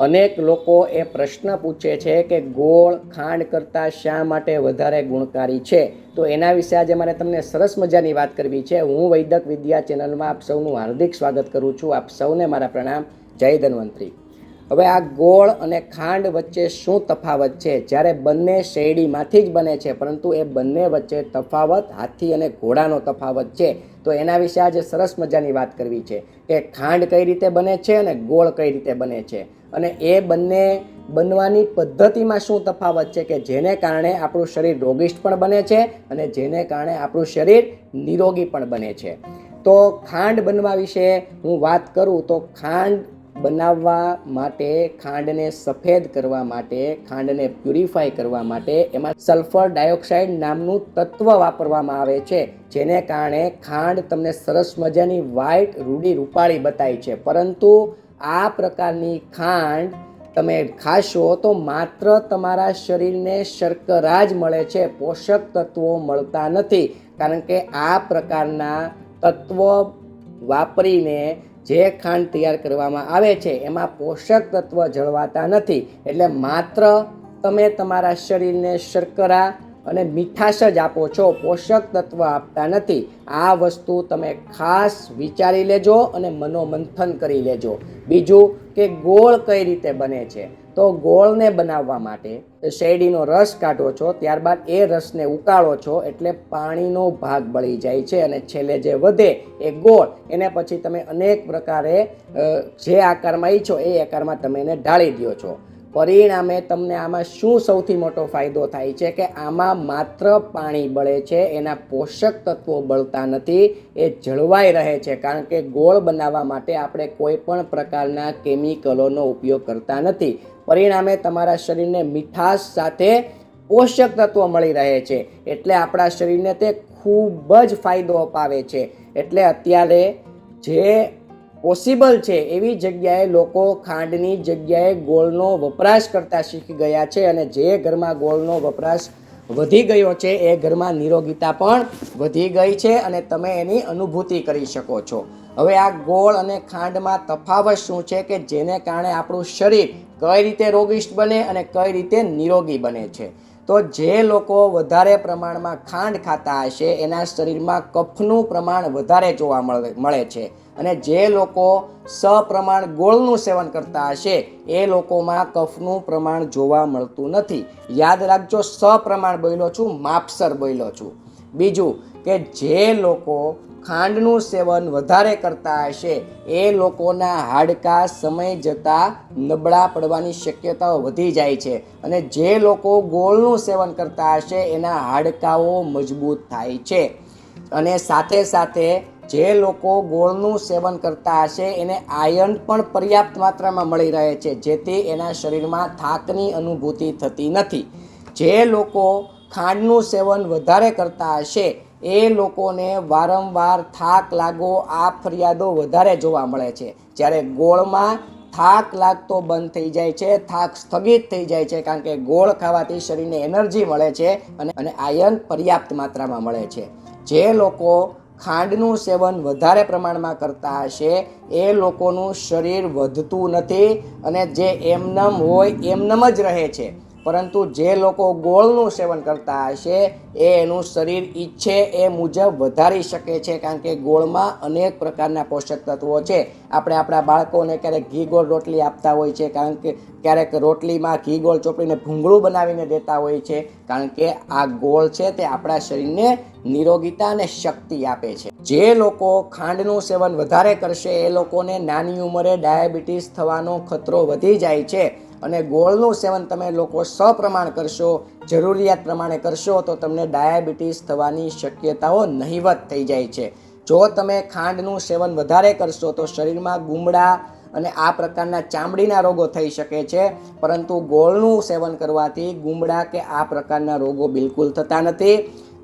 અનેક લોકો એ પ્રશ્ન પૂછે છે કે ગોળ ખાંડ કરતાં શા માટે વધારે ગુણકારી છે? તો એના વિશે આજે મારે તમને સરસ મજાની વાત કરવી છે. હું વૈદક વિદ્યા ચેનલમાં આપ સૌનું હાર્દિક સ્વાગત કરું છું. આપ સૌને મારા પ્રણામ. જય ધન્વંતરી. હવે આ ગોળ અને ખાંડ વચ્ચે શું તફાવત છે? જ્યારે બંને શેરડીમાંથી જ બને છે, પરંતુ એ બંને વચ્ચે તફાવત, હાથી અને ઘોડાનો તફાવત છે. તો એના વિશે આજે સરસ મજાની વાત કરવી છે કે ખાંડ કઈ રીતે બને છે અને ગોળ કઈ રીતે બને છે? અને એ બંને બનવાની પદ્ધતિમાં શું તફાવત છે કે જેને કારણે આપણું શરીર રોગિષ્ટ પણ બને છે અને જેને કારણે આપણું શરીર નિરોગી પણ બને છે. તો ખાંડ બનવા વિશે હું વાત કરું તો ખાંડ બનાવવા માટે, ખાંડને સફેદ કરવા માટે, ખાંડને પ્યુરિફાય કરવા માટે એમાં સલ્ફર ડાયોક્સાઇડ નામનું તત્વ વાપરવામાં આવે છે, જેને કારણે ખાંડ તમને સરસ મજાની વ્હાઇટ, રૂડી, રૂપાળી બતાય છે. પરંતુ આ પ્રકારની ખાંડ તમે ખાશો તો માત્ર તમારા શરીરને શર્કરા જ મળે છે, પોષક તત્વો મળતા નથી. કારણ કે આ પ્રકારના તત્વો વાપરીને જે ખાંડ તૈયાર કરવામાં આવે છે, એમાં પોષક તત્વ જળવાતા નથી. એટલે માત્ર તમે તમારા શરીરને શર્કરા અને મીઠાશ જ આપો છો, પોષક તત્વ આપતા નથી. આ વસ્તુ તમે ખાસ વિચારી લેજો અને મનોમંથન કરી લેજો. બીજું કે ગોળ કઈ રીતે બને છે? તો ગોળને બનાવવા માટે શેરડીનો રસ કાઢો છો, ત્યારબાદ એ રસને ઉકાળો છો, એટલે પાણીનો ભાગ બળી જાય છે અને છેલ્લે જે વધે એ ગોળ. એને પછી તમે અનેક પ્રકારે જે આકારમાં ઈચ્છો એ આકારમાં તમે એને ઢાળી દો છો. પરિણામે તમને આમાં શું સૌથી મોટો ફાયદો થાય છે કે આમાં માત્ર પાણી બળે છે, એના પોષક તત્વો બળતા નથી, એ જળવાઈ રહે છે. કારણ કે ગોળ બનાવવા માટે આપણે કોઈ પણ પ્રકારના કેમિકલોનો ઉપયોગ કરતા નથી. પરિણામે તમારા શરીરને મીઠાશ સાથે પોષક તત્વો મળી રહે છે. એટલે આપણા શરીરને તે ખૂબ જ ફાયદો અપાવે છે. એટલે અત્યારે જે પોસિબલ છે એવી જગ્યાએ લોકો ખાંડની જગ્યાએ ગોળનો વપરાશ કરતા શીખી ગયા છે અને જે ઘરમાં ગોળનો વપરાશ વધી ગયો છે એ ઘરમાં નિરોગીતા પણ વધી ગઈ છે અને તમે એની અનુભૂતિ કરી શકો છો. હવે આ ગોળ અને ખાંડમાં તફાવત શું છે કે જેને કારણે આપણું શરીર કઈ રીતે રોગિષ્ટ બને અને કઈ રીતે નિરોગી બને છે? તો જે લોકો વધારે પ્રમાણમાં ખાંડ ખાતા હશે, એના શરીરમાં કફનું પ્રમાણ વધારે જોવા મળે છે. અને જે લોકો સપ્રમાણ ગોળનું સેવન કરતા હશે, એ લોકોમાં કફનું પ્રમાણ જોવા મળતું નથી. યાદ રાખજો, સપ્રમાણ બોલ્યો છું, માપસર બોલ્યો છું. બીજું કે જે લોકો ખાંડનું સેવન વધારે કરતા હશે, એ લોકોના હાડકાં સમય જતાં નબળા પડવાની શક્યતાઓ વધી જાય છે. અને જે લોકો ગોળનું સેવન કરતા હશે, એના હાડકાઓ મજબૂત થાય છે. અને સાથે સાથે જે લોકો ગોળનું સેવન કરતા હશે, એને આયર્ન પણ પર્યાપ્ત માત્રામાં મળી રહે છે, જેથી એના શરીરમાં થાકની અનુભૂતિ થતી નથી. જે લોકો ખાંડનું સેવન વધારે કરતા હશે એ લોકોને વારંવાર થાક લાગો આ ફરિયાદો વધારે જોવા મળે છે. જ્યારે ગોળમાં થાક લાગતો બંધ થઈ જાય છે, થાક સ્થગિત થઈ જાય છે, કારણ કે ગોળ ખાવાથી શરીરને એનર્જી મળે છે અને અને આયર્ન પર્યાપ્ત માત્રામાં મળે છે. જે લોકો ખાંડનું સેવન વધારે પ્રમાણમાં કરતા હશે, એ લોકોનું શરીર વધતું નથી અને જે એમનમ હોય એમનમ જ રહે છે. પરંતુ જે લોકો ગોળનું સેવન કરતા હશે, એ એનું શરીર ઈચ્છે એ મુજબ વધારી શકે છે, કારણ કે ગોળમાં અનેક પ્રકારના પોષક તત્વો છે. આપણે આપણા બાળકોને ક્યારેક ઘી ગોળ રોટલી આપતા હોય છે, કારણ કે ક્યારેક રોટલીમાં ઘી ગોળ ચોપડીને ભૂંગળું બનાવીને દેતા હોય છે, કારણ કે આ ગોળ છે તે આપણા શરીરને નિરોગીતા અને શક્તિ આપે છે. જે લોકો ખાંડનું સેવન વધારે કરશે, એ લોકોને નાની ઉંમરે ડાયાબિટીસ થવાનો ખતરો વધી જાય છે. અને ગોળનું સેવન તમે લોકો સપ્રમાણ કરશો, જરૂરિયાત પ્રમાણે કરશો, તો તમને ડાયાબિટીસ થવાની શક્યતાઓ નહીવત થઈ જાય છે. જો તમે ખાંડનું સેવન વધારે કરશો, તો શરીરમાં ગુમડા અને આ પ્રકારના ચામડીના રોગો થઈ શકે છે. પરંતુ ગોળનું સેવન કરવાથી ગુમડા કે આ પ્રકારના રોગો બિલકુલ થતા નથી.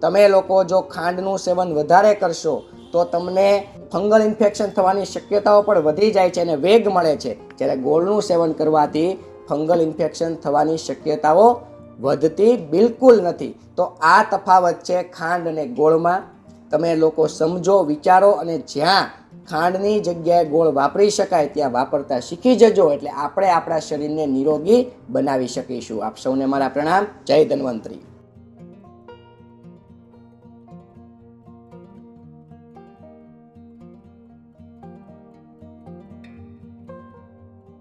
તમે લોકો જો ખાંડનું સેવન વધારે કરશો, તો તમને ફંગલ ઇન્ફેક્શન થવાની શક્યતાઓ પણ વધી જાય છે અને વેગ મળે છે. જ્યારે ગોળનું સેવન કરવાથી ફંગલ ઇન્ફેક્શન થવાની શક્યતાઓ વધતી બિલકુલ નથી. તો આ તફાવત છે ખાંડ અને ગોળમાં. તમે લોકો સમજો, વિચારો અને જ્યાં ખાંડની જગ્યાએ ગોળ વાપરી શકાય ત્યાં વાપરતા શીખી જજો એટલે આપણે આપણા શરીરને નિરોગી બનાવી શકીશું. આપ સૌને મારા પ્રણામ. જય ધન્વંતરી.